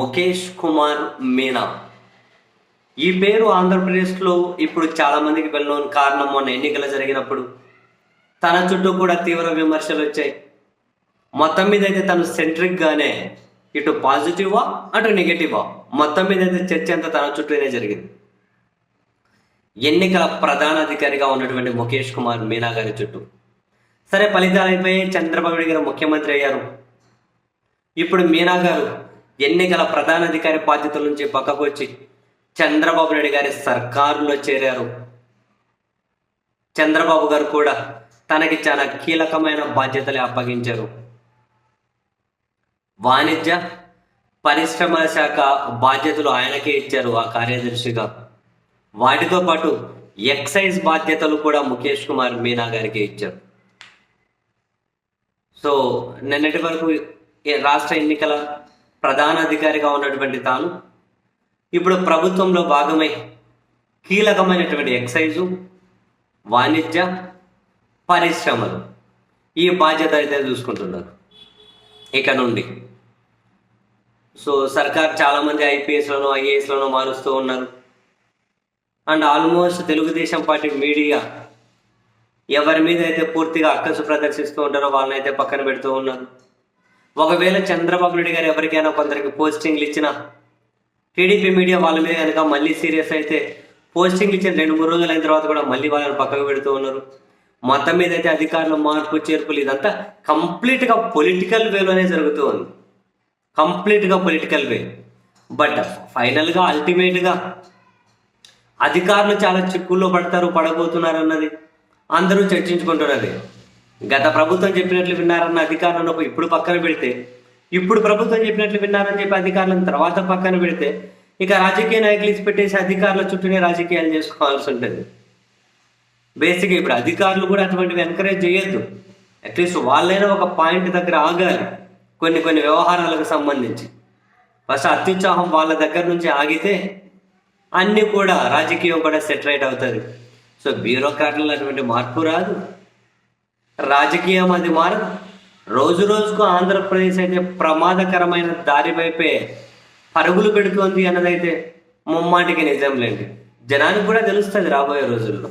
ముఖేష్ కుమార్ మీనా. ఈ పేరు ఆంధ్రప్రదేశ్లో ఇప్పుడు చాలామందికి వెళ్ళిన కారణం మొన్న ఎన్నికలు జరిగినప్పుడు. తన చుట్టూ కూడా తీవ్ర విమర్శలు వచ్చాయి. మొత్తం మీద అయితే తను సెంట్రిక్గానే ఇటు పాజిటివా అటు నెగిటివా మొత్తం మీద అయితే చర్చ అంతా తన చుట్టూనే జరిగింది. ఎన్నికల ప్రధాన అధికారిగా ఉన్నటువంటి ముఖేష్ కుమార్ మీనా గారి చుట్టూ. సరే ఫలితాలు అయిపోయి చంద్రబాబు నాయుడు గారు ముఖ్యమంత్రి అయ్యారు. ఇప్పుడు మీనా గారు ఎన్నికల ప్రధాన అధికారి బాధ్యతల నుంచి పక్కకు వచ్చి చంద్రబాబు నాయుడు గారి సర్కారులో చేరారు. చంద్రబాబు గారు కూడా తనకి చాలా కీలకమైన బాధ్యతలు అప్పగించారు. వాణిజ్య పరిశ్రమల శాఖ బాధ్యతలు ఆయనకే ఇచ్చారు ఆ కార్యదర్శిగా. వాటితో పాటు ఎక్సైజ్ బాధ్యతలు కూడా ముఖేష్ కుమార్ మీనా గారికి ఇచ్చారు. సో నిన్నటి వరకు రాష్ట్ర ఎన్నికల ప్రధాన అధికారిగా ఉన్నటువంటి తాను. ఇప్పుడు ప్రభుత్వంలో భాగమై కీలకమైనటువంటి ఎక్సైజు వాణిజ్య పరిశ్రమలు ఈ బాధ్యత అయితే చూసుకుంటున్నారు ఇక నుండి. సో సర్కార్ చాలామంది ఐపీఎస్లను ఐఏఎస్లను మారుస్తూ ఉన్నారు. And almost Telugu Desam party media ఎవరి మీద అయితే పూర్తిగా అక్కసు ప్రదర్శిస్తూ ఉంటారో వాళ్ళని అయితే పక్కన పెడుతూ ఉన్నారు. ఒకవేళ చంద్రబాబు నాయుడు గారు ఎవరికైనా కొందరికి పోస్టింగ్లు ఇచ్చినా టీడీపీ మీడియా వాళ్ళ మీద కనుక మళ్ళీ సీరియస్ అయితే పోస్టింగ్లు ఇచ్చిన రెండు మూడు రోజులు అయిన తర్వాత కూడా మళ్ళీ వాళ్ళని పక్కకు పెడుతూ ఉన్నారు. మొత్తం మీద అయితే అధికారులు మార్పు చేర్పులు ఇదంతా కంప్లీట్గా పొలిటికల్ వేలోనే జరుగుతూ ఉంది. కంప్లీట్గా పొలిటికల్ వే బట్ ఫైనల్గా అల్టిమేట్గా అధికారులు చాలా చిక్కుల్లో పడతారు పడబోతున్నారు అన్నది. అందరూ చర్చించుకుంటున్నది. గత ప్రభుత్వం చెప్పినట్లు విన్నారన్న అధికారులను ఇప్పుడు పక్కన పెడితే ఇప్పుడు ప్రభుత్వం చెప్పినట్లు విన్నారని చెప్పి అధికారులను తర్వాత పక్కన పెడితే ఇక రాజకీయ నాయకులు పెట్టేసి అధికారుల చుట్టూనే రాజకీయాలు చేసుకోవాల్సి ఉంటుంది. బేసిక్గా ఇప్పుడు అధికారులు కూడా అటువంటివి ఎంకరేజ్ చేయొద్దు. అట్లీస్ట్ వాళ్ళైనా ఒక పాయింట్ దగ్గర ఆగాలి కొన్ని కొన్ని వ్యవహారాలకు సంబంధించి. ఫస్ట్ అత్యుత్సాహం వాళ్ళ దగ్గర నుంచి ఆగితే అన్నీ కూడా రాజకీయం కూడా సెటిలైట్ అవుతుంది. సో బ్యూరోక్రాట్లలో అటువంటి మార్పు రాదు. రాజకీయం అది మారదు రోజు రోజుకు ఆంధ్రప్రదేశ్ అయితే ప్రమాదకరమైన దారి వైపే పరుగులు పెడుతోంది అన్నదైతే ముమ్మాటికి నిజంలేండి జనానికి కూడా తెలుస్తుంది రాబోయే రోజుల్లో.